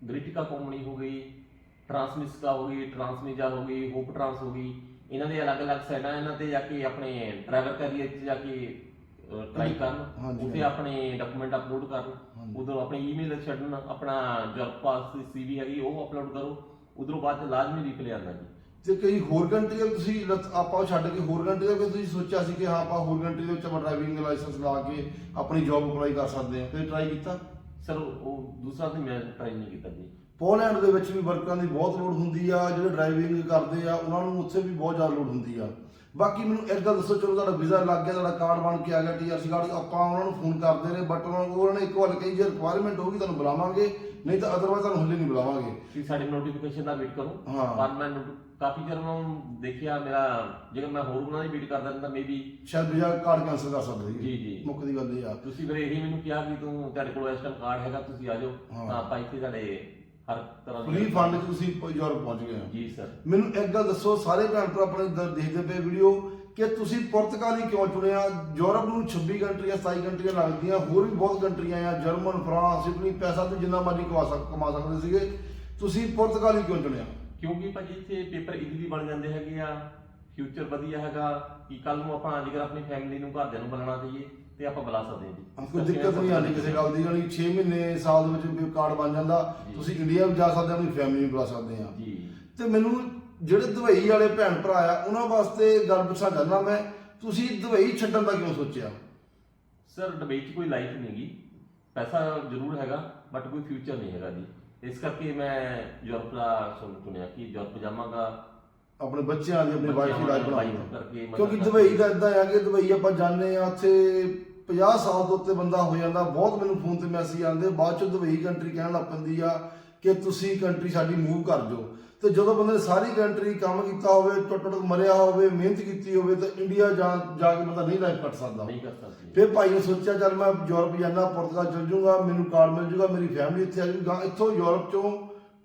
ਗ੍ਰਿਟਿਕਾ ਕੰਪਨੀ ਹੋ ਗਈ। ਟ੍ਰਾਂਸਮਿਸਕਾ ਹੋ ਗਈ ਟ੍ਰਾਂਸਮੀਜਾ ਹੋ ਗਈ ਹੋਪ ਟ੍ਰਾਂਸ ਹੋ ਗਈ ਇਹਨਾਂ ਦੇ ਅਲੱਗ-ਅਲੱਗ ਸਾਈਡਾਂ ਇਹਨਾਂ ਤੇ ਜਾ ਕੇ ਆਪਣੇ ਡਰਾਈਵਰ ਕੈਰੀਅਰ 'ਚ ਜਾ ਕੇ ਟਰਾਈ ਕਰਨ ਉੱਥੇ ਆਪਣੇ ਡਾਕੂਮੈਂਟ ਅਪਲੋਡ ਕਰਨ ਉਧਰੋਂ ਆਪਣੀ ਈਮੇਲ ਛੱਡਣ ਆਪਣਾ ਜੌਬ ਪਾਸ ਦੀ ਸੀਵੀ ਹੈਗੀ ਉਹ ਅਪਲੋਡ ਕਰੋ ਉਧਰੋਂ ਬਾਅਦ ਚ ਲਾਜ਼ਮੀ ਰਿਪਲੇ ਆਉਂਦਾ ਜੀ। ਤੇ ਕਈ ਹੋਰ ਕੰਟਰੀਆਂ ਤੁਸੀਂ ਲੱਤ- ਆਪਾਂ ਉਹ ਛੱਡ ਕੇ ਹੋਰ ਕੰਟਰੀਆਂ ਵਿੱਚ ਤੁਸੀਂ ਸੋਚਿਆ ਸੀ ਕਿ ਹਾਂ ਆਪਾਂ ਹੋਰ ਕੰਟਰੀ ਦੇ ਵਿੱਚ ਆਪਾਂ ਡਰਾਈਵਿੰਗ ਲਾਇਸੈਂਸ ਲਾ ਕੇ ਆਪਣੀ ਜੌਬ ਅਪਲਾਈ ਕਰ ਸਕਦੇ ਹਾਂ ਤੇ ਟਰਾਈ ਕੀਤਾ? ਸਰ ਉਹ ਦੂਸਰਾ ਤੇ ਮੈਂ ਟਰਾਈ ਨਹੀਂ ਕੀਤਾ ਜੀ। ਪੋਲੈਂਡ ਦੇ ਵਿੱਚ ਵੀ ਵਰਕਰਾਂ ਦੀ ਬਹੁਤ ਲੋੜ ਹੁੰਦੀ ਆ ਜਿਹੜੇ ਡਰਾਈਵਿੰਗ ਕਰਦੇ ਆ ਉਹਨਾਂ ਨੂੰ ਉੱਥੇ ਵੀ ਬਹੁਤ ਜ਼ਿਆਦਾ ਲੋੜ ਹੁੰਦੀ ਆ ਬਾਕੀ ਮੈਨੂੰ ਇੱਕ ਗੱਲ ਦੱਸੋ ਚਲੋ ਤੁਹਾਡਾ ਵੀਜ਼ਾ ਲੱਗ ਗਿਆ ਤੁਹਾਡਾ ਕਾਰਡ ਬਣ ਕੇ ਆ ਗਿਆ ਟੀਆਰਸੀ ਕਾਰਡ ਆਪਾਂ ਉਹਨਾਂ ਨੂੰ ਫੋਨ ਕਰਦੇ ਰਹੇ ਬਟ ਉਹਨਾਂ ਨੂੰ ਇੱਕ ਵਾਰ ਕਹੀ ਜੇ ਰਿਕੁਆਇਰਮੈਂਟ ਹੋਊਗੀ ਤੁਹਾਨੂੰ ਬੁਲਾਵਾਂਗੇ ਨਹੀਂ ਤਾਂ ਅਦਰਵਾਇਜ਼ ਤੁਹਾਨੂੰ ਹਲੇ ਨਹੀਂ ਬੁਲਾਵਾਂਗੇ ਕਿ ਸਾਡੇ ਨੋਟੀਫਿਕੇਸ਼ਨ ਦਾ ਵੇਟ ਕਰੋ ਹਾਂ। ਪਰ ਮੈਂ ਕਾਫੀ ਚਿਰ ਨੂੰ ਦੇਖਿਆ ਮੇਰਾ ਜੇਕਰ ਮੈਂ ਹੋਰ ਉਹਨਾਂ ਦੀ ਵੇਟ ਕਰਦਾ ਰਹਿੰਦਾ ਮੇਬੀ ਸ਼ਾਇਦ ਵੀਜ਼ਾ ਕਾਰਡ ਕੈਂਸਲ ਕਰ ਸਕਦੇ ਜੀ, ਜੀ। ਮੁੱਖ ਦੀ ਗੱਲ ਇਹ ਆ ਤੁਸੀਂ ਫਿਰ ਇਹੀ ਮੈਨੂੰ ਕਿਹਾ ਕਿ ਤੂੰ ਤੁਹਾਡੇ ਕੋਲ ਇਸ ਟਾਈਮ ਕਾਰਡ ਹੈਗਾ ਤੁਸੀਂ ਆ ਜਾਓ। ਤਾਂ ਆਪਾਂ ਇੱਥੇ ਤੁਹਾਡੇ ਹਰ ਤਰ੍ਹਾਂ ਫ੍ਰੀ ਫੰਡ 'ਚ ਤੁਸੀਂ ਯੂਰਪ ਪਹੁੰਚ ਗਏ ਆ ਜੀ ਸਰ। ਮੈਨੂੰ ਇੱਕ ਗੱਲ ਦੱਸੋ ਸਾਰੇ ਭੈਣ ਭਰਾ ਆਪਣੇ ਦ- ਦੇਖਦੇ ਪਏ ਵੀਡੀਓ ਕਿ ਤੁਸੀਂ ਪੁਰਤਗਾਲ ਹੀ ਕਿਉਂ ਚੁਣਿਆ ਯੂਰਪ ਨੂੰ 26 ਕੰਟਰੀਆਂ 27 ਕੰਟਰੀਆਂ ਲੱਗਦੀਆਂ ਹੋਰ ਵੀ ਬਹੁਤ ਕੰਟਰੀਆਂ ਆ ਜਰਮਨ ਫਰਾਂਸ ਇਟਲੀ ਪੈਸਾ ਤੇ ਜਿੰਨਾ ਮਰਜ਼ੀ ਕਮਾ ਸਕ ਕਮਾ ਸਕਦੇ ਸੀਗੇ। ਤੁਸੀਂ ਪੁਰਤਗਾਲ ਹੀ ਕਿਉਂ ਚੁਣਿਆ? ਕਿਉਂਕਿ ਭਾਜੀ ਇੱਥੇ ਪੇਪਰ ਇਜ਼ੀਲੀ ਬਣ ਜਾਂਦੇ ਹੈਗੇ ਆ ਫਿਊਚਰ ਵਧੀਆ ਹੈਗਾ ਕਿ ਕੱਲ ਨੂੰ ਆਪਾਂ ਜੇਕਰ ਆਪਣੀ ਫੈਮਿਲੀ ਨੂੰ ਘਰਦਿਆਂ ਨੂੰ ਬੁਲਾਉਣਾ ਚਾਹੀਏ। ਤੇ ਆਪਾਂ ਬੁਲਾ ਸਕਦੇ ਹਾਂ ਜੀ। ਕੋਈ ਦਿੱਕਤ ਨਹੀਂ ਆਣੀ ਕਿਸੇ ਗੱਲ ਦੀ ਜਾਨੀ 6 ਮਹੀਨੇ ਸਾਲ ਦੇ ਵਿੱਚ ਵੀ ਕਾਰਡ ਬਣ ਜਾਂਦਾ। ਤੁਸੀਂ ਇੰਡੀਆ ਵੀ ਜਾ ਸਕਦੇ ਆਪਣੀ ਫੈਮਿਲੀ ਵੀ ਬੁਲਾ ਸਕਦੇ ਆ ਜੀ। ਤੇ ਮੈਨੂੰ ਜਿਹੜੇ ਦੁਬਈ ਵਾਲੇ ਭੈਣ ਭਰਾ ਆ ਉਹਨਾਂ ਵਾਸਤੇ ਗੱਲ ਪੁੱਛਣਾ ਚਾਹੁੰਦਾ ਮੈਂ ਤੁਸੀਂ ਦੁਬਈ ਛੱਡਣ ਦਾ ਕਿਉਂ ਸੋਚਿਆ? ਸਰ ਦੁਬਈ 'ਚ ਕੋਈ ਲਾਈਫ ਨਹੀਂ ਗੀ ਪੈਸਾ ਜ਼ਰੂਰ ਹੈਗਾ ਬਟ ਕੋਈ ਫਿਊਚਰ ਨਹੀਂ ਹੈਗਾ ਜੀ। ਇਸ ਕਰਕੇ ਮੈਂ ਯੂਰਪ ਦਾ ਸੁਣ ਸੁਣਿਆ ਕਿ ਯੂਰਪ ਜਾਵਾਂਗਾ। ਆਪਣੇ ਬੱਚਿਆਂ ਦੀ ਆਪਣੀ ਵਾਈਫ ਦੀ ਲਾਈਫ ਬਣਾਉਣੀ ਕਿਉਂਕਿ ਦੁਬਈ ਦਾ ਇਦਾਂ ਆ ਕਿ ਦੁਬਈ ਆਪਾਂ ਜਾਂਦੇ ਆ ਉੱਥੇ 50 ਸਾਲ ਤੋਂ ਉੱਤੇ ਬੰਦਾ ਹੋ ਜਾਂਦਾ ਬਹੁਤ ਮੈਨੂੰ ਫੋਨ ਤੇ ਮੈਸੇਜ ਆਉਂਦੇ ਬਾਅਦ ਚ ਦੁਬਈ ਕੰਟਰੀ ਕਹਿਣ ਲੱਗ ਪੈਂਦੀ ਆ ਕਿ ਤੁਸੀਂ ਕੰਟਰੀ ਸਾਡੀ ਮੂਵ ਕਰ ਜਾਓ। ਤੇ ਜਦੋਂ ਬੰਦੇ ਨੇ ਸਾਰੀ ਕੰਟਰੀ ਕੰਮ ਕੀਤਾ ਹੋਵੇ ਟੁੱਟ ਟੁੱਟ ਮਰਿਆ ਹੋਵੇ ਮਿਹਨਤ ਕੀਤੀ ਹੋਵੇ ਤਾਂ ਇੰਡੀਆ ਜਾ ਜਾ ਕੇ ਬੰਦਾ ਨਹੀਂ ਲਾਈਫ ਕੱਟ ਸਕਦਾ। ਨਹੀਂ ਕਰ ਸਕਦੀ। ਫਿਰ ਭਾਈ ਨੇ ਸੋਚਿਆ ਚੱਲ ਮੈਂ ਯੂਰਪ ਜਾਣਾ ਪੁਰਤਗਾਲ ਚਲ ਜਾਊਂਗਾ ਮੈਨੂੰ ਕਾਰਡ ਮਿਲ ਜਾਊਗਾ ਮੇਰੀ ਫੈਮਿਲੀ ਇੱਥੇ ਆ ਜਾਊਗੀ। ਇੱਥੋਂ ਯੂਰਪ ਚੋਂ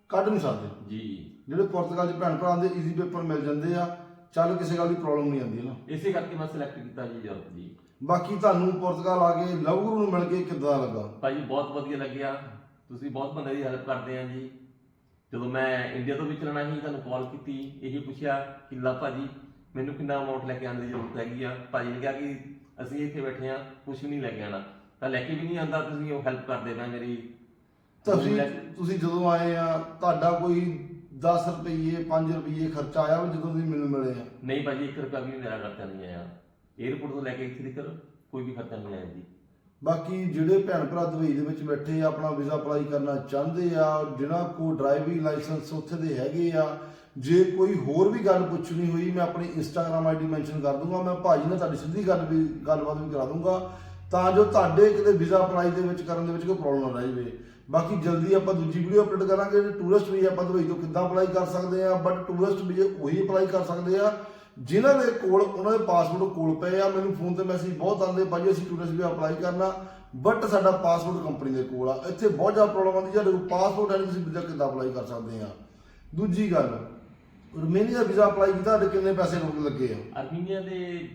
ਕੱਢ ਨਹੀਂ ਸਕਦੇ। ਜੀ। ਜਿਹੜੇ ਪੁਰਤਗਾਲ ਚ ਭੈਣ ਭਰਾ ਦੇ ਈਜ਼ੀ ਪੇਪਰ ਮਿਲ ਜਾਂਦੇ ਆ। ਚੱਲ ਕਿਸੇ ਗੱਲ ਦੀ ਪ੍ਰੋਬਲਮ ਨਹੀਂ ਆਉਂਦੀ ਨਾ। ਇਸੇ ਕਰਕੇ ਮੈਂ ਸਿਲੈਕਟ ਕੀਤਾ ਜੀ ਯੂਰਪ ਜੀ ਬਾਕੀ ਤੁਹਾਨੂੰ ਪੁਰਤਗਾਲ ਆ ਕੇ ਲਵਗੁਰੂ ਨੂੰ ਮਿਲ ਕੇ ਕਿੱਦਾਂ ਲੱਗਾ? ਭਾਜੀ ਬਹੁਤ ਵਧੀਆ ਲੱਗਿਆ। ਤੁਸੀਂ ਬਹੁਤ ਬੰਦੇ ਦੀ ਹੈਲਪ ਕਰਦੇ ਆ ਜੀ। ਜਦੋਂ ਮੈਂ ਇੰਡੀਆ ਤੋਂ ਵੀ ਚੱਲਣਾ ਸੀ ਤੁਹਾਨੂੰ ਕਾਲ ਕੀਤੀ ਇਹੀ ਪੁੱਛਿਆ ਕਿ ਲਾ ਭਾਜੀ ਮੈਨੂੰ ਕਿੰਨਾ ਅਮਾਉਂਟ ਲੈ ਕੇ ਆਉਣ ਦੀ ਜ਼ਰੂਰਤ ਹੈਗੀ ਆ? ਭਾਜੀ ਨੇ ਕਿਹਾ ਕਿ ਅਸੀਂ ਇੱਥੇ ਬੈਠੇ ਆ ਕੁਝ ਵੀ ਨਹੀਂ ਲੈ ਕੇ ਆਣਾ ਤਾਂ ਲੈ ਕੇ ਵੀ ਨਹੀਂ ਆਂਦਾ ਤੁਸੀਂ ਉਹ ਹੈਲਪ ਕਰਦੇ ਪਏ ਮੇਰੀ। ਤੁਸੀਂ ਤੁਸੀਂ ਜਦੋਂ ਆਏ ਆ ਤੁਹਾਡਾ ਕੋਈ 10 ਰੁਪਏ 5 ਰੁਪਏ ਖਰਚਾ ਆਇਆ ਜਦੋਂ ਤੁਸੀਂ ਮੈਨੂੰ ਮਿਲੇ ਆ? ਨਹੀਂ ਭਾਜੀ 1 ਰੁਪਿਆ ਵੀ ਮੇਰਾ ਖਰਚਾ ਨਹੀਂ ਆਇਆ। 에어ਪੋਰਟ ਤੋਂ ਲੈ ਕੇ ਇੱਥੇ ਤੱਕ ਕੋਈ ਵੀ ਖਰਚਾ ਨਹੀਂ ਆਇਆ ਜੀ ਬਾਕੀ ਜਿਹੜੇ ਭੈਣ ਭਰਾ ਦੁਬਈ ਦੇ ਵਿੱਚ ਬੈਠੇ ਆ, ਆਪਣਾ ਵੀਜ਼ਾ ਅਪਲਾਈ ਕਰਨਾ ਚਾਹੁੰਦੇ ਆ ਜਿਹਨਾਂ ਕੋ ਡਰਾਈਵਿੰਗ ਲਾਇਸੈਂਸ ਉੱਥੇ ਦੇ ਹੈਗੇ ਆ, ਜੇ ਕੋਈ ਹੋਰ ਵੀ ਗੱਲ ਪੁੱਛਣੀ ਹੋਈ, ਮੈਂ ਆਪਣੀ ਇੰਸਟਾਗ੍ਰam ਆਈਡੀ ਮੈਂਸ਼ਨ ਕਰ ਦੂੰਗਾ, ਮੈਂ ਭਾਜੀ ਨਾਲ ਤੁਹਾਡੀ ਸਿੱਧੀ ਗੱਲ ਵੀ, ਗੱਲਬਾਤ ਵੀ ਕਰਾ ਦੂੰਗਾ, ਤਾਂ ਜੋ ਤੁਹਾਡੇ ਕਿਤੇ ਵੀਜ਼ਾ ਅਪਲਾਈ ਦੇ ਵਿੱਚ ਕਰਨ ਦੇ ਵਿੱਚ ਕੋਈ ਪ੍ਰੋਬਲਮ ਨਾ ਰਹਿ। ਬਾਕੀ ਜਲਦੀ ਆਪਾਂ ਦੂਜੀ ਵੀਡੀਓ ਅਪਲੋਡ ਕਰਾਂਗੇ ਟੂਰਿਸਟ ਵੀਜ਼ਾ ਆਪਾਂ ਦੁਬਈ ਤੋਂ ਕਿੱਦਾਂ ਅਪਲਾਈ ਕਰ ਸਕਦੇ ਆ ਬਟ ਟੂਰਿਸਟ ਵੀ ਉਹੀ ਅਪਲਾਈ ਕਰ ਸਕਦੇ ਆ। ਜਿਨ੍ਹਾਂ ਦੇ ਕੋਲ, ਉਹਨਾਂ ਦੇ ਪਾਸਪੋਰਟ ਕੋਲ ਪਏ ਆ, ਮੈਨੂੰ ਫੋਨ ਤੇ ਮੈਸੇਜ ਬਹੁਤ ਆਉਂਦੇ ਭਾਜੀ ਅਸੀਂ ਟੂਰਿਸਟ ਵੀਜ਼ਾ ਅਪਲਾਈ ਕਰਨਾ ਬਟ ਸਾਡਾ ਪਾਸਪੋਰਟ ਕੰਪਨੀ ਦੇ ਕੋਲ ਆ। ਇੱਥੇ ਬਹੁਤ ਜ਼ਿਆਦਾ ਪ੍ਰੋਬਲਮ ਆਉਂਦੀ ਜੇ ਪਾਸਪੋਰਟ ਹੈ ਨਹੀਂ ਤੁਸੀਂ ਵੀਜ਼ਾ ਕਿੱਦਾਂ ਅਪਲਾਈ ਕਰ ਸਕਦੇ ਆ। ਦੂਜੀ ਗੱਲ ਰੁਮੇਨੀਆ ਦਾ ਵੀਜ਼ਾ ਅਪਲਾਈ ਕੀਤਾ ਤੁਹਾਡੇ ਕਿੰਨੇ ਪੈਸੇ ਲੱਗੇ ਆ? ਅਰਮੀਨੀਆ ਦੇ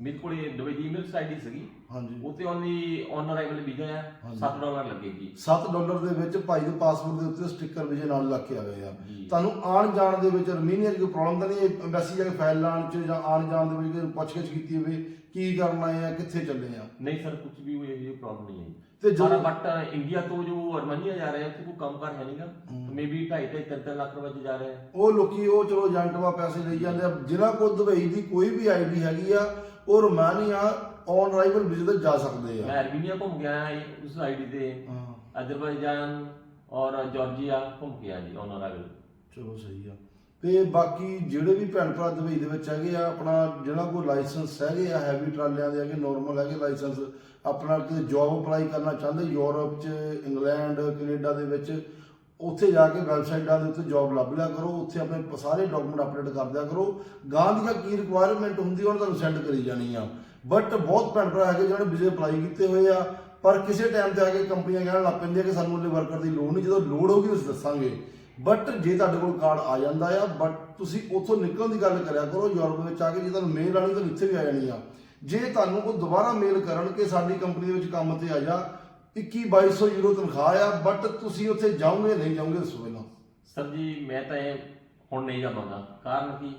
ਮੇਰੇ ਕੋਲ ਦੁਬਈ ਦੀ ਈਮੇਲ ਆਈਡੀ ਸੀਗੀ। ਹਾਂਜੀ। ਉੱਤੇ ਓਨਲੀ ਔਨ ਅਰਾਈਵਲ ਵੀਜ਼ਾ ਆ 7 ਡਾਲਰ ਲੱਗੇਗੀ 7 ਡਾਲਰ ਦੇ ਵਿੱਚ ਭਾਈ ਦੇ ਪਾਸਪੋਰਟ ਦੇ ਉੱਤੇ ਸਟicker ਵਿਜੇ ਨਾਲ ਲੱਗ ਕੇ ਆ ਗਏ ਆ। ਜੀ। ਤੁਹਾਨੂੰ ਆਉਣ ਜਾਣ ਦੇ ਵਿੱਚ ਰਮੀਨੀਆ 'ਚ ਕੋਈ ਪ੍ਰੋਬਲਮ ਤਾਂ ਨਹੀਂ ਐਮਬੈਸੀ ਜਾ ਕੇ ਫਾਈਲ ਲਾਉਣ 'ਚ ਜਾਂ ਆਉਣ ਜਾਣ ਦੇ ਵਿੱਚ ਕੋਈ ਪੁੱਛਗਿੱਛ ਕੀਤੀ ਹੋਵੇ ਕੀ ਕਰਨਾ ਹੈ ਕਿੱਥੇ ਚੱਲੇ ਆ? ਨਹੀਂ ਸਰ ਕੁਝ ਵੀ ਇਹ ਇਹ ਪ੍ਰੋਬਲਮ ਨਹੀਂ ਹੈ ਤੇ ਜੋ- ਬਟ ਇੰਡੀਆ ਤੋਂ ਜੋ ਅਰਮਾਨੀਆ ਜਾ ਰਹੇ ਆ ਉੱਥੇ ਕੋਈ ਕੰਮ ਕਰ ਹੈ ਨਹੀਂਗਾ। ਮੇਬੀ 2.5 3 ਲੱਖ ਰੁਪਏ 'ਚ ਜਾ ਰਹੇ। ਆ ਉਹ ਲੋਕੀ ਉਹ ਚਲੋ ਏਜੰਟ ਵਾ ਪੈਸੇ ਲਈ ਜਾਂਦੇ ਆ। ਜਿਨ੍ਹਾਂ ਕੋਲ ਦੁਬਈ ਦੀ ਕੋਈ ਵੀ ਆਈਡੀ ਹੈਗੀ ਆ ਉਹ ਰੋਮਾਨੀਆ ਔਨ ਅਰਾਈਵਲ ਵੀਜ਼ੇ ਤੇ ਜਾ ਸਕਦੇ ਆ। ਮੈਂ ਅਰਮੀਨੀਆ ਘੁੰਮ ਗਿਆ ਹਾਂ ਉਸ ਆਈਡੀ ਤੇ। ਹਾਂ। ਔਰ ਜਾਰਜੀਆ ਘੁੰਮ ਕੇ ਜੀ ਔਨ ਅਰਾਈਵਲ ਚਲੋ ਸਹੀ ਆ। ਤੇ ਬਾਕੀ ਜਿਹੜੇ ਵੀ ਭੈਣ ਭਰਾ ਦੁਬਈ ਦੇ ਵਿੱਚ ਹੈਗੇ ਆ ਆਪਣਾ ਜਿਹਨਾਂ ਕੋਲ ਲਾਇਸੈਂਸ ਹੈਗੇ ਆ ਹੈਵੀ ਟਰਾਲਿਆਂ ਦੇ ਹੈਗੇ ਨਾਰਮਲ ਹੈਗੇ ਲਾਇਸੈਂਸ ਆਪਣਾ ਕਿਤੇ ਜੌਬ ਅਪਲਾਈ ਕਰਨਾ ਚਾਹੁੰਦੇ ਯੂਰਪ 'ਚ ਇੰਗਲੈਂਡ ਕੈਨੇਡਾ ਦੇ ਵਿੱਚ ਉੱਥੇ ਜਾ ਕੇ ਵੈਬਸਾਈਟਾਂ ਦੇ ਉੱਤੇ ਜੌਬ ਲੱਭ ਲਿਆ ਕਰੋ, ਉੱਥੇ ਆਪਣੇ ਸਾਰੇ ਡਾਕੂਮੈਂਟ ਅਪਡੇਟ ਕਰ ਦਿਆ ਕਰੋ। ਗਾਂ ਦੀਆਂ ਕੀ ਰਿਕੁਆਇਰਮੈਂਟ ਹੁੰਦੀ ਉਹਨਾਂ ਤੁਹਾਨੂੰ ਸੈਂਡ ਕਰੀ ਜਾਣੀ ਆ। ਬਟ ਬਹੁਤ ਭੈਣ ਭਰਾ ਹੈਗੇ ਜਿਹਨਾਂ ਨੇ ਵੀਜ਼ੇ ਅਪਲਾਈ ਕੀਤੇ ਹੋਏ ਆ, ਪਰ ਕਿਸੇ ਟਾਈਮ ਤੇ ਆ ਕੇ ਕੰਪਨੀਆਂ ਕਹਿਣ ਲੱਗ ਪੈਂਦੀਆਂ ਕਿ ਸਾਨੂੰ ਉਹਦੇ ਵਰਕਰ ਦੀ ਲੋੜ ਨਹੀਂ, ਜਦੋਂ ਲੋੜ ਹੋਊਗੀ ਅਸੀਂ ਦੱਸਾਂਗੇ। ਬਟ ਜੇ ਤੁਹਾਡੇ ਕੋਲ ਕਾਰਡ ਆ ਜਾਂਦਾ ਆ ਬਟ ਤੁਸੀਂ ਉੱਥੋਂ ਨਿਕਲਣ ਦੀ ਗੱਲ ਕਰਿਆ ਕਰੋ, ਯੂਰਪ ਵਿੱਚ ਆ ਕੇ ਜੇ ਤੁਹਾਨੂੰ ਮੇਲ ਆਣੀ ਤਾਂ ਇੱਥੇ ਵੀ ਆ ਜਾਣੀ ਆ। ਜੇ ਤੁਹਾਨੂੰ ਉਹ ਦੁਬਾਰਾ ਮੇਲ ਕਰਨ ਕਿ ਸਾਡੀ ਕੰਪਨੀ ਦੇ ਵਿੱਚ ਕੰਮ ਤੇ ਆ ਜਾ 21 2200 ਯੂਰੋ ਤਨਖਾਹ ਆ ਬਟ ਤੁਸੀਂ ਉੱਥੇ ਜਾਓਗੇ ਨਹੀਂ ਜਾਓਗੇ ਦੱਸੋ ਪਹਿਲਾਂ। ਸਰ ਜੀ ਮੈਂ ਤਾਂ ਇਹ ਹੁਣ ਨਹੀਂ ਜਾਵਾਂਗਾ। ਕਾਰਨ ਕੀ?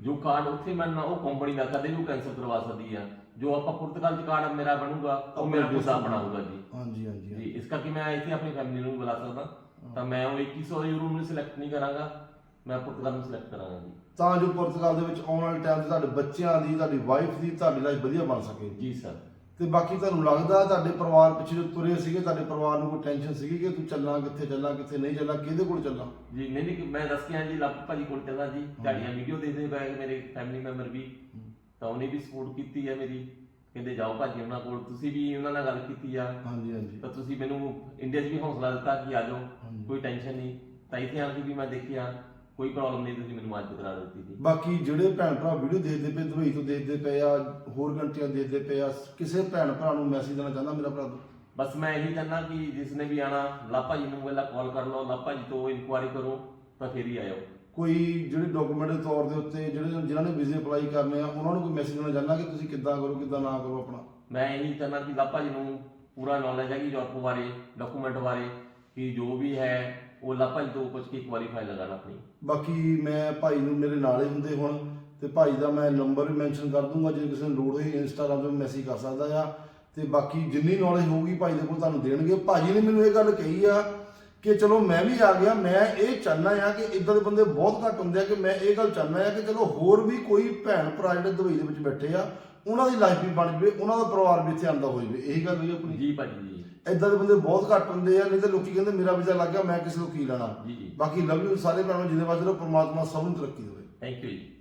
ਜੋ ਕਾਰਡ ਉੱਥੇ ਮੈਂ ਨਾ ਉਹ ਕੰਪਨੀ ਦਾ ਕਦੇ ਵੀ ਕੈਂਸਲ ਕਰਵਾ ਸਕਦੀ ਆ। ਜੋ ਆਪਾਂ ਪੁਰਤਗਾਲ ਚ ਕਾਰਡ ਮੇਰਾ ਬਣੂਗਾ ਉਹ ਮੇਰਾ ਦਾ ਬਣਾਊਗਾ ਜੀ। ਹਾਂਜੀ ਹਾਂਜੀ ਜੀ ਇਸ ਕਰਕੇ ਮੈਂ ਇੱਥੇ ਆਪਣੀ ਫੈਮਿਲੀ ਨੂੰ ਬੁਲਾ ਸਕਦਾ। ਤਾਂ ਮੈਂ ਉਹ 2100 ਯੂਰੋ ਨੂੰ ਸਿਲੈਕਟ ਨਹੀਂ ਕਰਾਂਗਾ। ਮੈਂ ਪੁਰਤਗਾਲ ਨੂੰ ਸਿਲੈਕਟ ਕਰਾਂਗਾ ਜੀ। ਤਾਂ ਜੋ ਪੁਰਤਗਾਲ ਦੇ ਵਿੱਚ ਆਉਣ ਵਾਲੇ ਟਾਈਮ 'ਚ ਤੁਹਾਡੇ ਬੱਚਿਆਂ ਦੀ ਤੁਹਾਡੀ ਵਾਈਫ ਦੀ ਤੁਹਾਡੀ ਲਾਈਫ ਵਧੀਆ ਬਣ ਸਕੇ। ਜੀ ਸਰ। ਤੇ ਬਾਕੀ ਤੁਹਾਨੂੰ ਲੱਗਦਾ ਤੁਹਾਡੇ ਪਰਿਵਾਰ ਪਿੱਛੇ ਜੋ ਤੁਰੇ ਸੀਗੇ ਤੁਹਾਡੇ ਪਰਿਵਾਰ ਨੂੰ ਕੋਈ ਟੈਨਸ਼ਨ ਸੀਗੀ ਕਿ ਤੂੰ ਚੱਲਾਂ ਕਿੱਥੇ ਚੱਲਾਂ ਕਿੱਥੇ ਨਹੀਂ ਚੱਲਾਂ ਕਿਹਦੇ ਕੋਲ ਚੱਲਾਂ? ਜੀ ਨਹੀਂ ਨਹੀਂ ਮੈਂ ਦੱਸ ਕੇ ਆ ਜੀ ਲੱਭ ਭਾਜੀ ਕੋਲ ਚੱਲਾਂ ਜੀ ਤੁਹਾਡੀਆਂ ਵੀਡੀਓ ਦੇਖਦੇ ਪਏ ਮੇਰੇ ਫੈਮਿਲੀ ਮੈਂਬਰ ਵੀ। ਤਾਂ ਉਹਨੇ ਵੀ ਸਪੋਰਟ ਕੀਤੀ ਹੈ ਮੇਰੀ। ਕਹਿੰਦੇ ਜਾਓ ਭਾਜੀ ਉਹਨਾਂ ਕੋਲ ਤੁਸੀਂ ਵੀ ਉਹਨਾਂ ਨਾਲ ਗੱਲ ਕੀਤੀ ਆ। ਹਾਂਜੀ ਹਾਂਜੀ। ਤਾਂ ਤੁਸੀਂ ਮੈਨੂੰ ਇੰਡੀਆ 'ਚ ਵੀ ਹੌਸਲਾ ਦਿੱਤਾ ਕਿ ਆ ਜਾਓ ਕੋਈ ਟੈਨਸ਼ਨ ਨਹੀਂ। ਤਾਂ ਇੱਥੇ ਆ ਕੇ ਵੀ ਮੈਂ ਦੇਖਿਆ ਕੋਈ ਪ੍ਰੋਬਲਮ ਨਹੀਂ ਤੁਸੀਂ ਮੈਨੂੰ ਮਦਦ ਕਰਾ ਦਿੱਤੀ ਜੀ ਬਾਕੀ ਜਿਹੜੇ ਭੈਣ ਭਰਾ ਵੀਡੀਓ ਦੇਖਦੇ ਪਏ ਦੁਬਈ ਤੋਂ ਦੇਖਦੇ ਪਏ ਆ ਹੋਰ ਕੰਟਰੀਆਂ ਦੇਖਦੇ ਪਏ ਆ ਕਿਸੇ ਭੈਣ ਭਰਾ ਨੂੰ ਮੈਸੇਜ ਦੇਣਾ ਚਾਹੁੰਦਾ ਮੇਰਾ ਭਰਾ ਬਸ ਮੈਂ ਇਹੀ ਚਾਹੁੰਦਾ ਕਿ ਜਿਸ ਨੇ ਵੀ ਆਣਾ ਲਾਪਾ ਜੀ ਨੂੰ ਪਹਿਲਾਂ ਕਾਲ ਕਰ ਲਓ ਲਾਪਾ ਜੀ ਤੋਂ ਇਨਕੁਆਇਰੀ ਕਰੋ ਤਾਂ ਫਿਰ ਹੀ ਆਇਓ। ਕੋਈ ਜਿਹੜੇ ਡਾਕੂਮੈਂਟ ਦੇ ਤੌਰ ਦੇ ਉੱਤੇ ਜਿਹੜੇ ਜਿਨ੍ਹਾਂ ਨੇ ਵੀਜ਼ੇ ਅਪਲਾਈ ਕਰਨੇ ਆ ਉਹਨਾਂ ਨੂੰ ਕੋਈ ਮੈਸੇਜ ਦੇਣਾ ਚਾਹੁੰਦਾ ਕਿ ਤੁਸੀਂ ਕਿੱਦਾਂ ਕਰੋ ਕਿੱਦਾਂ ਨਾ ਕਰੋ ਆਪਣਾ? ਮੈਂ ਇਹੀ ਚਾਹੁੰਦਾ ਕਿ ਲਾਪਾ ਜੀ ਨੂੰ ਪੂਰਾ ਨੌਲੇਜ ਹੈ ਕਿ ਯੂਰਪ ਬਾਰੇ ਡਾਕੂਮੈਂਟ ਬਾਰੇ ਕਿ ਜੋ ਵੀ ਹੈ ਉਹ ਲਾਪਾ ਜੀ ਤੋਂ ਪੁੱਛ ਕੇ ਫਾਈਲ ਲਗਾਣਾ ਆਪਣੀ ਬਾਕੀ ਮੈਂ ਭਾਈ ਨੂੰ ਮੇਰੇ ਨਾਲ ਹੀ ਹੁੰਦੇ ਹੁਣ, ਤੇ ਭਾਈ ਦਾ ਮੈਂ ਨੰਬਰ ਵੀ ਮੈਂਸ਼ਨ ਕਰ ਦੂੰਗਾ, ਜੇ ਕਿਸੇ ਨੂੰ ਲੋੜ ਹੋਈ ਇੰਸਟਾਗ੍ਰਾਮ ਤੇ ਮੈਸੇਜ ਕਰ ਸਕਦਾ ਆ। ਤੇ ਬਾਕੀ ਜਿੰਨੀ ਨੌਲੇਜ ਹੋਊਗੀ ਭਾਈ ਦੇ ਕੋਲ ਤੁਹਾਨੂੰ ਦੇਣਗੇ। ਭਾਜੀ ਨੇ ਮੈਨੂੰ ਇਹ ਗੱਲ ਕਹੀ ਆ ਕਿ ਚਲੋ ਮੈਂ ਵੀ ਆ ਗਿਆ, ਮੈਂ ਇਹ ਚਾਹੁੰਦਾ ਆ ਕਿ ਇਦਾਂ ਦੇ ਬੰਦੇ ਬਹੁਤ ਘੱਟ ਹੁੰਦੇ ਆ ਕਿ ਮੈਂ ਇਹ ਗੱਲ ਚਾਹੁੰਦਾ ਆ ਕਿ ਚਲੋ ਹੋਰ ਵੀ ਕੋਈ ਭੈਣ ਭਰਾ ਜਿਹੜੇ ਦੁਬਈ ਦੇ ਵਿੱਚ ਬੈਠੇ ਆ, ਉਹਨਾਂ ਦੀ ਲਾਈਫ ਵੀ ਬਣ ਜਵੇ, ਉਹਨਾਂ ਦਾ ਪਰਿਵਾਰ ਵੀ ਇੱਥੇ ਆਂਦਾ ਹੋ ਜਵੇ ਇਹੀ ਗੱਲ ਹੋਈ ਆਪਣੀ। ਜੀ ਭਾਜੀ, ਜੀ। ਇਦਾਂ ਦੇ ਬੰਦੇ ਬਹੁਤ ਘੱਟ ਹੁੰਦੇ ਆ ਨਹੀਂ ਤਾਂ ਲੋਕੀ ਕਹਿੰਦੇ ਮੇਰਾ ਵੀਜ਼ਾ ਲੱਗ ਗਿਆ ਮੈਂ ਕਿਸੇ ਨੂੰ ਕੀ ਲੈਣਾ? ਜੀ ਜੀ। ਬਾਕੀ ਲਵ ਯੂ ਸਾਰੇ ਭੈਣਾਂ ਜਿਹਦੇ ਵਾਸਤੇ ਪ੍ਰਮਾਤਮਾ ਸਭ ਨੂੰ ਤਰੱਕੀ ਦੇਵੇ। ਥੈਂਕ ਯੂ ਜੀ।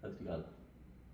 ਸਤਿ ਸ਼੍ਰੀ ਅਕਾਲ।